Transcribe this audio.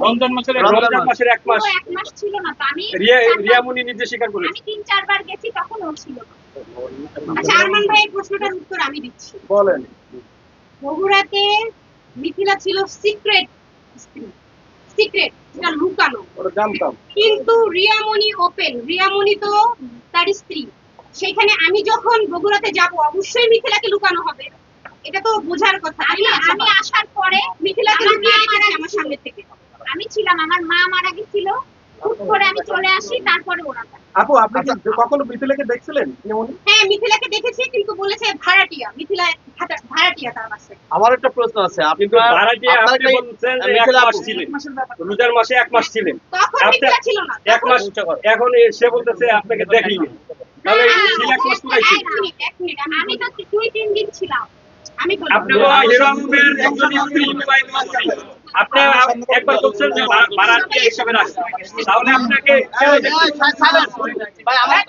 রমজান মাসের রমজান মাসের এক মাস। এক মাস ছিল না তো। আমি রিয়া চারবার- রিয়ামণি নিজে স্বীকার করেছে আমি তিন চারবার গেছি তখন ও ছিল আচ্ছা আরমান ভাই প্রশ্নটার উত্তর আমি দিচ্ছি। বলেন। বগুড়াতে মিথিলা ছিল সিক্রেট সিক্রেট যেটা লুকানো। ওটা জানতাম। কিন্তু রিয়ামণি ওপেন রিয়ামণি তো তার স্ত্রী। সেখানে আমি যখন বগুড়াতে যাব অবশ্যই মিথিলাকে লুকানো হবে। এটা তো বোঝার কথা। আমি আমি আসার পরে মিথিলাকে আমার লুকিয়ে রেখেছে আমার সামনে থেকে। আমি ছিলাম আমার মা মারা গেছিল। হুট করে আমি চলে আসি তারপরে ওরা আপু আপনি কি কখনো মিথিলাকে দেখছিলেন হ্যাঁ মিথিলাকে দেখেছি কিন্তু বলেছে ভাড়াটিয়া মিথিলা ভাড়াটিয়া তার বাসায়। আমার একটা প্রশ্ন আছে কিন্তু আপনার ভাড়াটিয়া আপনি বলছেন যে এক মাস ছিলেন। রোজার মাসে এক মাস ছিলেন। তখন মিথিলা ছিল না এক মাস এখন সে বলতেছে আপনাকে দেখিনি। তাহলে এক মাস কোথায় এক ছিল? মিনিট এক মিনিট আমি আমি তো দুই তিন দিন ছিলাম। আমি বলি আপনি তো হিরো একজন স্ত্রী, বিবাহিত স্ত্রী। আপনি একবার বলছেন যে ভাড়াটিয়া হিসাবে রাখছেন তাহলে আপনাকে ভাই আমার